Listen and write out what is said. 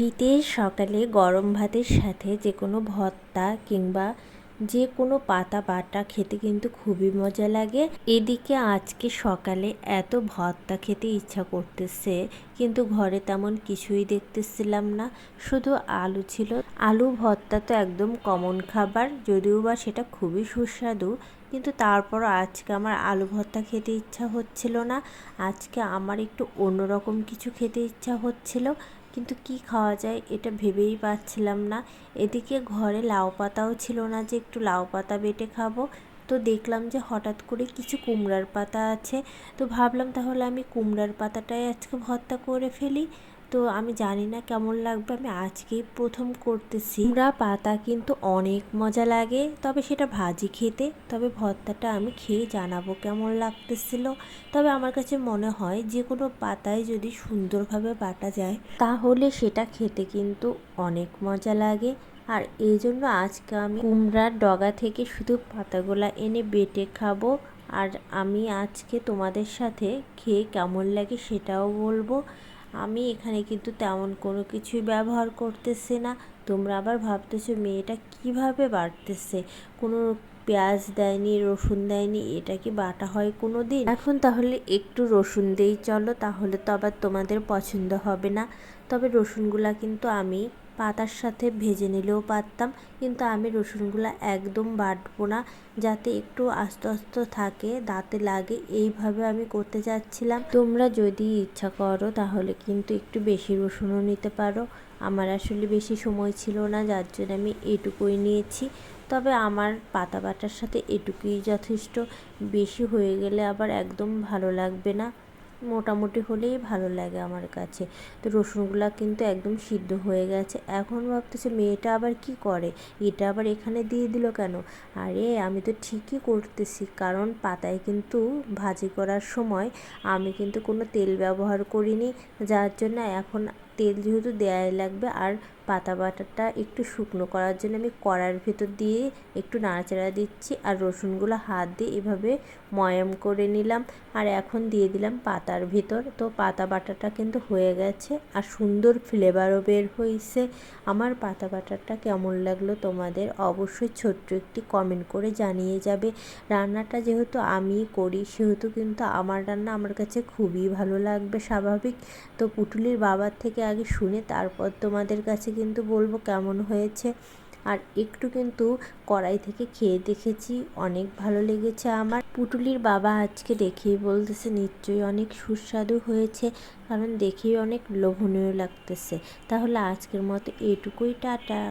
শীতের সকালে গরম ভাতের সাথে যে কোনো ভর্তা কিংবা যে কোনো পাতা বাটা খেতে কিন্তু খুবই মজা লাগে। এদিকে আজকে সকালে এত ভর্তা খেতে ইচ্ছা করতেছে, কিন্তু ঘরে তেমন কিছুই দেখতেছিলাম না। শুধু আলু ছিল। আলু ভর্তা তো একদম কমন খাবার, যদিও বা সেটা খুবই সুস্বাদু, কিন্তু তারপর আজকে আমার আলু ভর্তা খেতে ইচ্ছা হচ্ছিল না। আজকে আমার একটু অন্যরকম কিছু খেতে ইচ্ছা হচ্ছিল। কিন্তু কি খাওয়া যায় এটা ভেবেই পাচ্ছিলাম না। এদিকে ঘরে লাউ পাতাও ছিল না যে একটু লাউ পাতা বেটে খাব। তো দেখলাম যে হঠাৎ করে কিছু কুমড়ার পাতা আছে। তো ভাবলাম তাহলে আমি কুমড়ার পাতাটাই আজকে ভর্তা করে ফেলি। তো আমি জানি না কেমন লাগবে, আমি আজকেই প্রথম করতেছি। কুমড়া পাতা কিন্তু অনেক মজা লাগে, তবে সেটা ভাজি খেতে, তবে ভর্তাটা আমি খেয়ে জানাব কেমন লাগতেছিল। তবে আমার কাছে মনে হয় যে কোনো পাতায় যদি সুন্দরভাবে বাটা যায়, তাহলে সেটা খেতে কিন্তু অনেক মজা লাগে। আর এই জন্য আজকে আমি কুমড়ার ডগা থেকে শুধু পাতাগুলা এনে বেটে খাব। আর আমি আজকে তোমাদের সাথে খেয়ে কেমন লাগে সেটাও বলব। আমি এখানে কিন্তু তেমন কোনো কিছুই ব্যবহার করতেছি না। তোমরা আবার ভাবতেছো মেয়েটা কীভাবে বাড়তেছে? কোনো পেঁয়াজ দেয়নি, রসুন দেয়নি, এটা কি বাটা হয় কোনো দিন এখন তাহলে একটু রসুন দিয়েই চলো, তাহলে তো আবার তোমাদের পছন্দ হবে না। তবে রসুনগুলা কিন্তু আমি পাতার সাথে ভেজে নিলেও পারতাম, কিন্তু আমি রসুনগুলো একদম বাটবো না, যাতে একটু আস্তে আস্তে থাকে, দাঁতে লাগে, এইভাবে আমি করতে চাচ্ছিলাম। তোমরা যদি ইচ্ছা করো, তাহলে কিন্তু একটু বেশি রসুনও নিতে পারো। আমার আসলে বেশি সময় ছিল না, যার জন্য আমি এটুকুই নিয়েছি। তবে আমার পাতা বাটার সাথে এটুকুই যথেষ্ট। বেশি হয়ে গেলে আবার একদম ভালো লাগবে না। মোটামুটি হলেই ভালো লাগে আমার কাছে। তো রসুনগুলা কিন্তু একদম সিদ্ধ হয়ে গেছে। এখন ভাবতেছে মেয়েটা আবার কি করে? এটা আবার এখানে দিয়ে দিল কেন? আরে, আমি তো ঠিকই করতেছি। কারণ পাতায় কিন্তু ভাজি করার সময় আমি কিন্তু কোনো তেল ব্যবহার করিনি। যার জন্য এখন তেল যেহেতু দেওয়াই লাগবে আর পাতা বাটাটা একটু শুকনো করার জন্য আমি কড়ার ভেতর দিয়ে একটু নাড়াচাড়া দিচ্ছি আর রসুনগুলো হাত দিয়ে এভাবে ময়াম করে নিলাম। আর এখন দিয়ে দিলাম পাতার ভিতর। তো পাতা বাটাটা কিন্তু হয়ে গেছে আর সুন্দর ফ্লেভারও বের হয়েছে আমার পাতা বাটাটা কেমন লাগল তোমাদের অবশ্যই ছোট্ট একটি কমেন্ট করে জানিয়ে যাবে। রান্নাটা যেহেতু আমি করি, সেহেতু কিন্তু আমার রান্না আমার কাছে খুবই ভালো লাগবে স্বাভাবিক। তো পুটুলির বাবার থেকে আগে শুনে তারপর তোমাদের কাছে কিন্তু বলব কেমন হয়েছে। আর একটু কিন্তু কড়াই থেকে খেয়ে দেখেছি, অনেক ভালো লেগেছে আমার। পুটুলির বাবা আজকে দেখেই বলতেছে, নিশ্চয়ই অনেক সুস্বাদু হয়েছে, কারণ দেখেই অনেক লোভনীয় লাগতেছে। তাহলে আজকের মতো এটুকুই, টাটা।